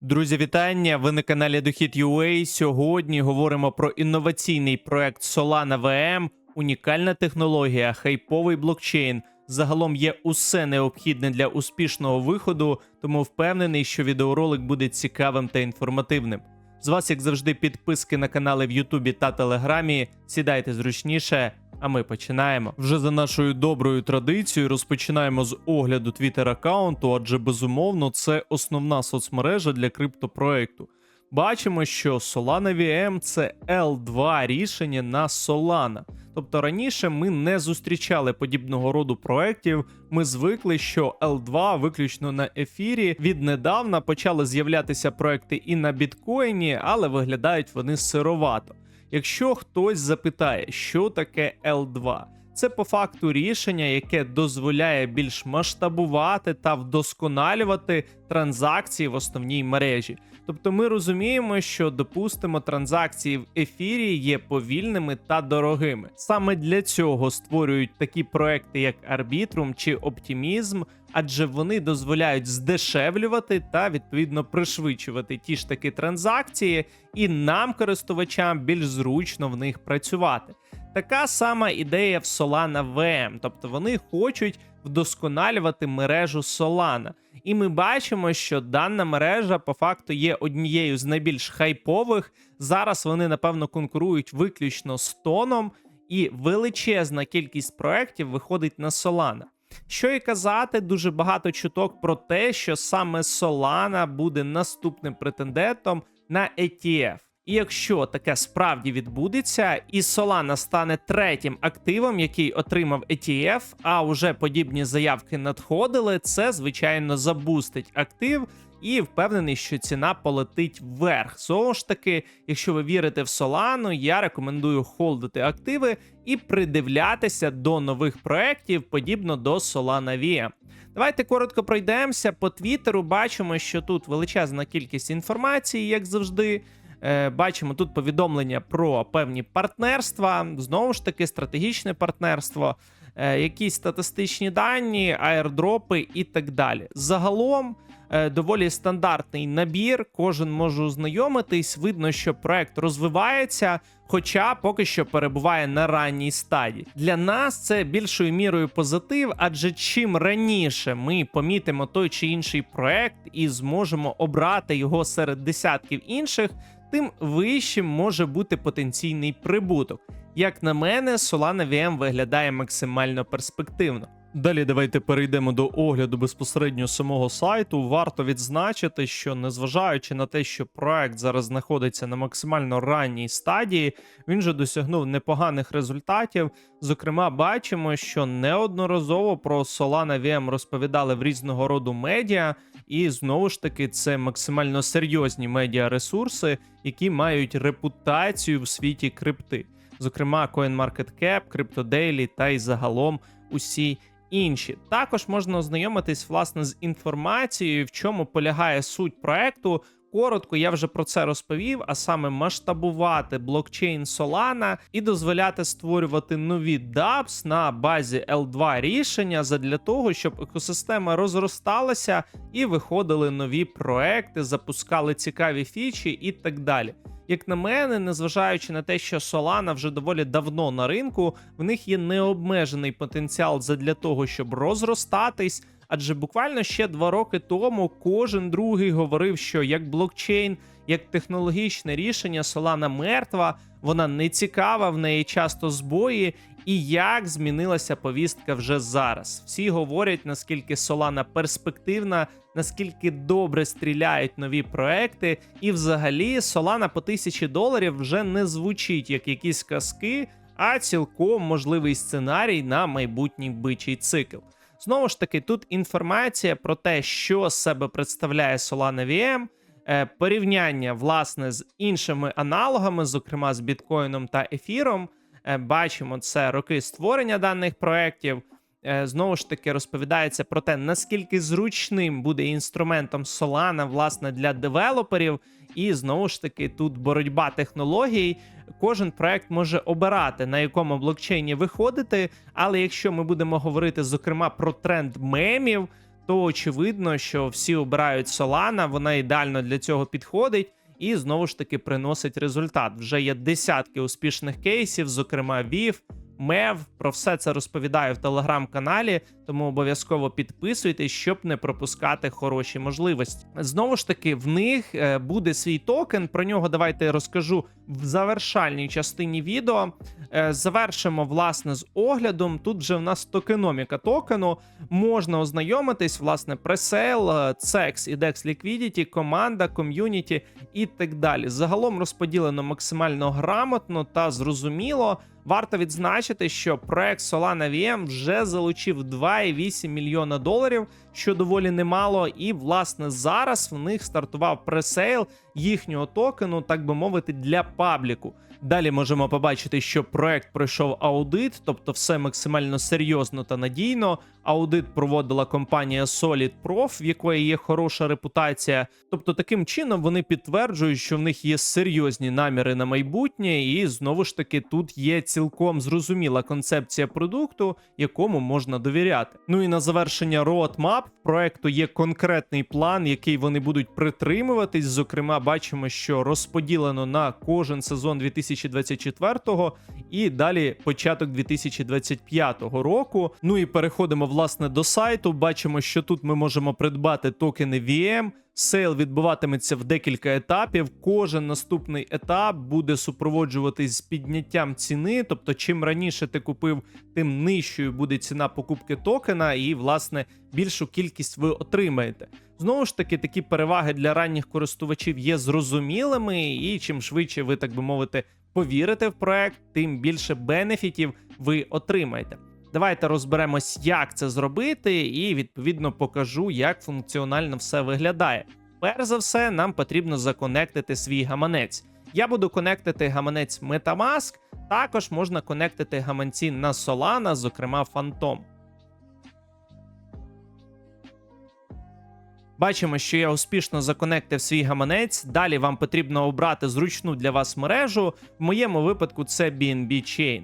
Друзі, вітання! Ви на каналі Дохід.UA. Сьогодні говоримо про інноваційний проект Solana VM, унікальна технологія, хайповий блокчейн. Загалом є усе необхідне для успішного виходу, тому впевнений, що відеоролик буде цікавим та інформативним. З вас, як завжди, підписки на канали в Ютубі та Телеграмі. Сідайте зручніше, а ми починаємо. Вже за нашою доброю традицією розпочинаємо з огляду Twitter аккаунту, адже безумовно це основна соцмережа для криптопроекту. Бачимо, що Solana VM – це L2 рішення на Solana. Тобто раніше ми не зустрічали подібного роду проєктів. Ми звикли, що L2 виключно на ефірі. Віднедавна почали з'являтися проекти і на біткоїні, але виглядають вони сировато. Якщо хтось запитає, що таке L2, це по факту рішення, яке дозволяє більш масштабувати та вдосконалювати транзакції в основній мережі. Тобто ми розуміємо, що допустимо транзакції в ефірі є повільними та дорогими. Саме для цього створюють такі проекти, як Arbitrum чи Optimism, адже вони дозволяють здешевлювати та відповідно пришвидшувати ті ж таки транзакції, і нам, користувачам, більш зручно в них працювати. Така сама ідея в Solana VM, тобто вони хочуть вдосконалювати мережу Solana. І ми бачимо, що дана мережа по факту є однією з найбільш хайпових. Зараз вони, напевно, конкурують виключно з тоном, і величезна кількість проєктів виходить на Solana. Що і казати, дуже багато чуток про те, що саме Solana буде наступним претендентом на ETF. І якщо таке справді відбудеться, і Solana стане третім активом, який отримав ETF, а вже подібні заявки надходили, це звичайно забустить актив. І впевнений, що ціна полетить вверх. Знову ж таки, якщо ви вірите в Solana, я рекомендую холдити активи і придивлятися до нових проєктів, подібно до Solana VM. Давайте коротко пройдемося по Твіттеру. Бачимо, що тут величезна кількість інформації, як завжди. Е, Бачимо тут повідомлення про певні партнерства, знову ж таки, стратегічне партнерство, е, якісь статистичні дані, аердропи і так далі. Загалом е, доволі стандартний набір. Кожен може ознайомитись. Видно, що проект розвивається, хоча поки що перебуває на ранній стадії. Для нас це більшою мірою позитив, адже чим раніше ми помітимо той чи інший проект і зможемо обрати його серед десятків інших. Тим вищим може бути потенційний прибуток. Як на мене, Solana VM виглядає максимально перспективно. Далі давайте перейдемо до огляду безпосередньо самого сайту. Варто відзначити, що незважаючи на те, що проект зараз знаходиться на максимально ранній стадії, він же досягнув непоганих результатів. Зокрема, бачимо, що неодноразово про Solana VM розповідали в різного роду медіа, і знову ж таки це максимально серйозні медіаресурси, які мають репутацію в світі крипти. Зокрема, CoinMarketCap, CryptoDaily та й загалом усі інші. Також можна ознайомитись власне з інформацією, в чому полягає суть проекту. Коротко я вже про це розповів, а саме масштабувати блокчейн Solana і дозволяти створювати нові DApps на базі L2 рішення задля того, щоб екосистема розросталася і виходили нові проекти, запускали цікаві фічі і так далі. Як на мене, незважаючи на те, що Solana вже доволі давно на ринку, в них є необмежений потенціал задля того, щоб розростатись. Адже буквально ще два роки тому кожен другий говорив, що як блокчейн, як технологічне рішення Solana мертва, вона не цікава, в неї часто збої. І як змінилася повістка вже зараз? Всі говорять, наскільки Solana перспективна, наскільки добре стріляють нові проекти, і взагалі Solana по тисячі доларів вже не звучить як якісь казки, а цілком можливий сценарій на майбутній бичий цикл. Знову ж таки, тут інформація про те, що себе представляє Solana VM, е, порівняння власне з іншими аналогами, зокрема з біткоїном та ефіром. Е, Бачимо це роки створення даних проєктів. Е, Знову ж таки розповідається про те, наскільки зручним буде інструментом Solana, власне, для девелоперів. І знову ж таки, тут боротьба технологій. Кожен проект може обирати, на якому блокчейні виходити. Але якщо ми будемо говорити, зокрема, про тренд мемів, то очевидно, що всі обирають Solana, вона ідеально для цього підходить. І знову ж таки приносить результат. Вже є десятки успішних кейсів, зокрема ВІВ. Мев. Про все це розповідаю в телеграм-каналі, тому обов'язково підписуйтесь, щоб не пропускати хороші можливості. Знову ж таки, в них е, буде свій токен. Про нього давайте розкажу в завершальній частині відео. Е, Завершимо власне з оглядом. Тут вже в нас токеноміка токену. Можна ознайомитись, власне, пресейл, CEX і DEX Liquidity, команда, ком'юніті і так далі. Загалом розподілено максимально грамотно та зрозуміло. Варто відзначити, що проект Solana VM вже залучив 2,8 мільйона доларів, що доволі немало. І власне зараз в них стартував пресейл їхнього токену, так би мовити, для пабліку. Далі можемо побачити, що проект пройшов аудит, тобто все максимально серйозно та надійно. Аудит проводила компанія Solid Prof, в якої є хороша репутація. Тобто, таким чином вони підтверджують, що в них є серйозні наміри на майбутнє, і знову ж таки тут є цілком зрозуміла концепція продукту, якому можна довіряти. Ну і на завершення roadmap в проекту є конкретний план, який вони будуть притримуватись. Зокрема, бачимо, що розподілено на кожен сезон 2024 і далі початок 2025 року. Ну і переходимо власне до сайту. Бачимо, що тут ми можемо придбати токени VM. Сейл відбуватиметься в декілька етапів. Кожен наступний етап буде супроводжуватись з підняттям ціни. Тобто, чим раніше ти купив, тим нижчою буде ціна покупки токена, і власне більшу кількість ви отримаєте. Знову ж таки, такі переваги для ранніх користувачів є зрозумілими, і чим швидше ви, так би мовити, повірите в проект, тим більше бенефітів ви отримаєте. Давайте розберемось, як це зробити, і відповідно покажу, як функціонально все виглядає. Перш за все, нам потрібно законектити свій гаманець. Я буду конектити гаманець Metamask, також можна конектити гаманці на Solana, зокрема Phantom. Бачимо, що я успішно законектив свій гаманець. Далі вам потрібно обрати зручну для вас мережу. В моєму випадку це BNB Chain.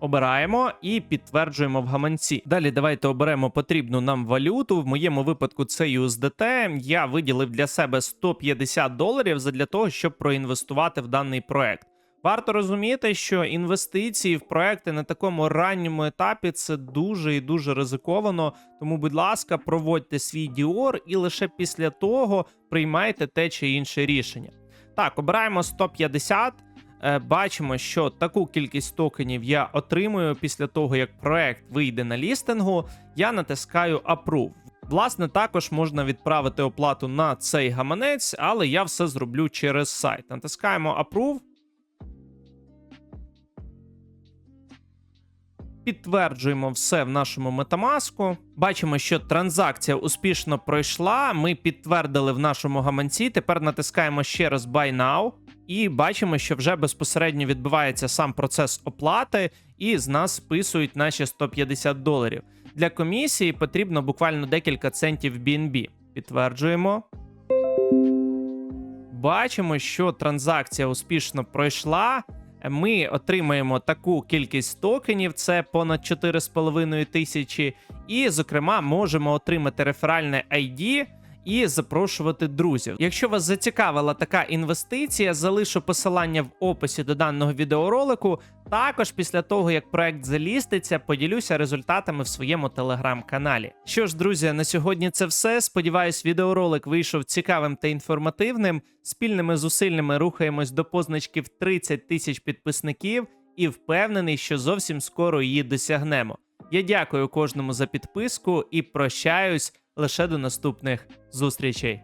Обираємо і підтверджуємо в гаманці. Далі давайте оберемо потрібну нам валюту. В моєму випадку це USDT. Я виділив для себе 150 доларів для того, щоб проінвестувати в даний проект. Варто розуміти, що інвестиції в проекти на такому ранньому етапі це дуже і дуже ризиковано. Тому, будь ласка, проводьте свій діор і лише після того приймайте те чи інше рішення. Так, обираємо 150. Е, Бачимо, що таку кількість токенів я отримую після того, як проект вийде на лістингу. Я натискаю Approve. Власне, також можна відправити оплату на цей гаманець, але я все зроблю через сайт. Натискаємо Approve. Підтверджуємо все в нашому Metamask. Бачимо, що транзакція успішно пройшла. Ми підтвердили в нашому гаманці. Тепер натискаємо ще раз Buy Now. І бачимо, що вже безпосередньо відбувається сам процес оплати, і з нас списують наші 150 доларів. Для комісії потрібно буквально декілька центів BNB. Підтверджуємо. Бачимо, що транзакція успішно пройшла. Ми отримаємо таку кількість токенів, це понад 4,5 тисячі. І, зокрема, можемо отримати реферальне ID і запрошувати друзів. Якщо вас зацікавила така інвестиція, залишу посилання в описі до даного відеоролику. Також після того, як проект заліститься, поділюся результатами в своєму телеграм-каналі. Що ж, друзі, на сьогодні це все. Сподіваюсь, відеоролик вийшов цікавим та інформативним. Спільними зусиллями рухаємось до позначки в 30 тисяч підписників і впевнений, що зовсім скоро її досягнемо. Я дякую кожному за підписку і прощаюсь лише до наступних зустрічей.